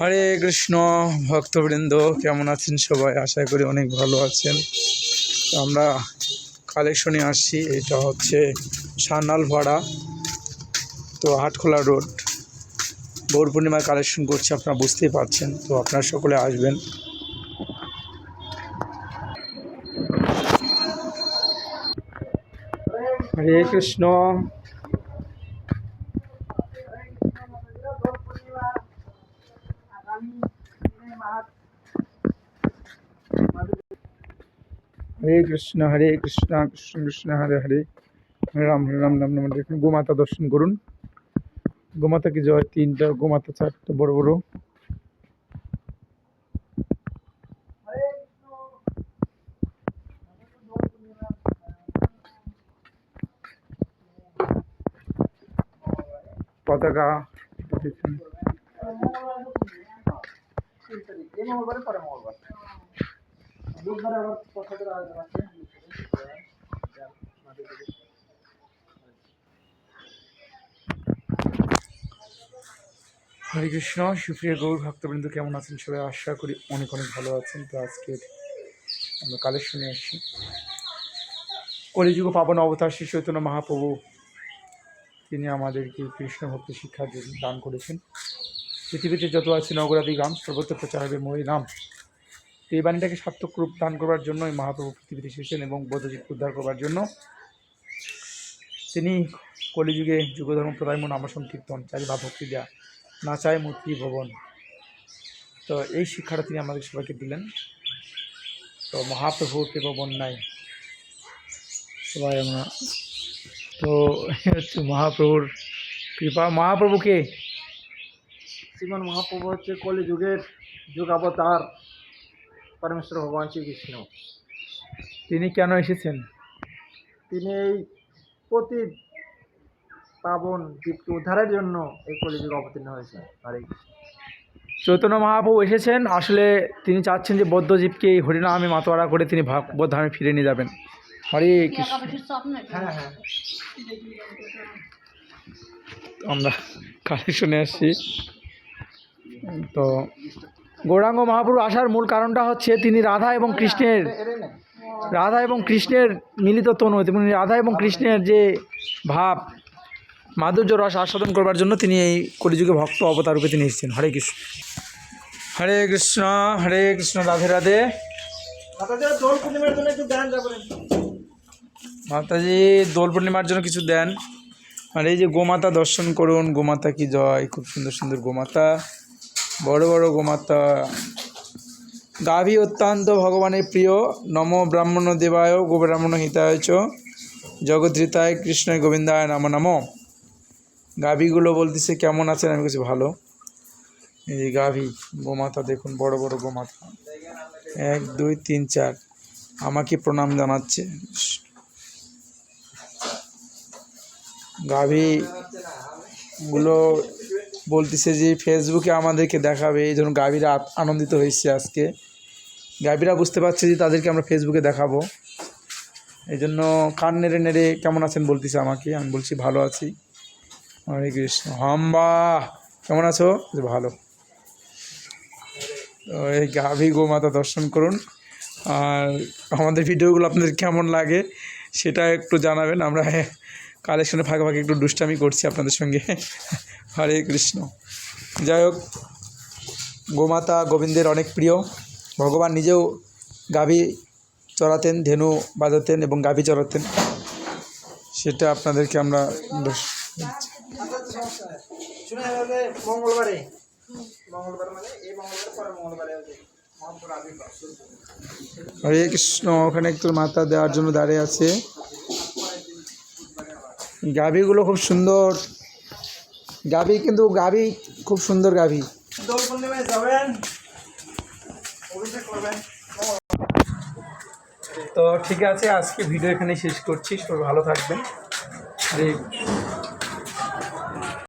হরে কৃষ্ণ, ভক্তবৃন্দ, কেমন আছেন সবাই? আশা করি অনেক ভালো আছেন। আমরা কালেকশনে আসছি, এটা হচ্ছে সান্নাল ভাড়া তো হাটখোলা রোড। গৌর পূর্ণিমার কালেকশন করছি, আপনারা বুঝতেই পারছেন, তো আপনারা সকলে আসবেন। হরে কৃষ্ণ হরে কৃষ্ণ হরে কৃষ্ণ কৃষ্ণ কৃষ্ণ, হরে হরে। রাম রাম রাম রাম, দেখুন, গোমাতা দর্শন করুন। গোমাতা কি জয়? তিনটা, গোমাতা চারটা, বড় বড়। পতাকা হরে কৃষ্ণ, সুপ্রিয় গৌর ভক্তবৃন্দ, কেমন আছেন? সবাই আশা করি অনেক অনেক ভালো আছেন। তো আজকের আমরা কালেকশনে আসছি কলিযুগ পাবন অবতার শ্রী চৈতন্য মহাপ্রভু, তিনি আমাদেরকে কৃষ্ণ ভক্তি শিক্ষা দি- দান করেছেন। পৃথিবীতে যত আছে নগরাদি গ্রাম, সর্বত্র প্রচার হবে মই নাম এই বাণীটাকে সার্থক রূপ দান করবার জন্য এই মহাপ্রভু পৃথিবীতে এসেছেন এবং বৌদ্ধজীবকে উদ্ধার করবার জন্য তিনি কলিযুগে যুগধর্ম প্রদায় নাম সংকীর্তন চারি বা ভক্তি দেয়া, না চায় মূর্তি ভবন। তো এই শিক্ষাটা তিনি আমাদের সবাইকে দিলেন। তো মহাপ্রভুর কৃপা বন্যায় সবাই আমরা তো হচ্ছে মহাপ্রভুর কৃপা। মহাপ্রভুকে শ্রীমান মহাপ্রভু হচ্ছে কলি যুগের যুগ অবতার পরমেশ্বর ভগবান শ্রীকৃষ্ণ তিনি কেন এসেছেন? তিনি এই প্রতি পাবন দ্বীপকে উদ্ধারের জন্য এই কলিযুগ অবতীর্ণ হয়েছে হরে চৈতন্য মহাপ্রভু এসেছেন আসলে তিনি চাচ্ছেন যে বদ্ধজীবকে এই হরিনামে মাতোয়ারা করে তিনি ভাগবত ধামে ফিরে নিয়ে যাবেন। হরে কৃষ্ণ। হ্যাঁ হ্যাঁ। আমরা কালেকশনে আসছি। তো গৌরাঙ্গ মহাপ্রভু আসার মূল কারণটা হচ্ছে তিনি রাধা এবং কৃষ্ণের রাধা এবং কৃষ্ণের মিলিত তনু এবং রাধা এবং কৃষ্ণের যে ভাব মাধুর্য রস আস্বাদন করবার জন্য তিনি এই কলিযুগে ভক্ত অবতার রূপে তিনি এসেছেন। হরে কৃষ্ণ। হরে কৃষ্ণ হরে কৃষ্ণ রাধে রাধে। মাতাজি দোল পূর্ণিমার জন্য কিছু দেন আর এই যে গোমাতা দর্শন করুন গোমাতা কি জয় খুব সুন্দর সুন্দর গোমাতা। বড় বড় গোমাতা। গাভী অত্যন্ত ভগবানের প্রিয়। নম ব্রাহ্মণ দেবায়, গো ব্রাহ্মণ হিতায় চ। জগদ্ধৃতায় কৃষ্ণ গোবিন্দায়, নম নম। গাভীগুলো বলতেছে, কেমন আছেন? আমি কিছু ভালো। এই গাভী, গোমাতা দেখুন, বড় বড় গোমাতা। এক, দুই, তিন, চার। আমাকে প্রণাম জানাচ্ছে। গাভী গুলো বলতেছে যে, ফেসবুকে আমাদেরকে দেখাবে। এই ধরুন গাভীরা আনন্দিত হয়েছে আজকে। গাভীরা বুঝতে পারছে যে, তাদেরকে আমরা ফেসবুকে দেখাবো। এই জন্য কান নেড়ে নেড়ে কেমন আছেন বলতেছে আমাকে। আমি বলছি, ভালো আছি। হরে কৃষ্ণ। হাম্বা কেমন আছো? যে ভালো। তো এই গাভী গোমাতা দর্শন করুন। আর আমাদের ভিডিওগুলো আপনাদের কেমন লাগে সেটা একটু জানাবেন। আমরা কালেকশনে ফাঁকে ফাঁকে একটু দুষ্টামি করছি আপনাদের সঙ্গে। হরে কৃষ্ণ। যাই হোক, গোমাতা গোবিন্দের অনেক প্রিয়। ভগবান নিজেও গাভী চড়াতেন ধেনু বাজাতেন এবং গাভী চড়াতেন সেটা আপনাদেরকে আমরা হরে কৃষ্ণ, ওখানে একটু মাথা দেওয়ার জন্য দাঁড়িয়ে আছে। গাভীগুলো খুব সুন্দর। গাভী কিন্তু গাভী খুব সুন্দর গাভী। দোল পূর্ণিমায় যাবেন অভিষেক করবেন। তো ঠিক আছে আজকে ভিডিও এখানে শেষ করছি। সবাই ভালো থাকবেন। হরে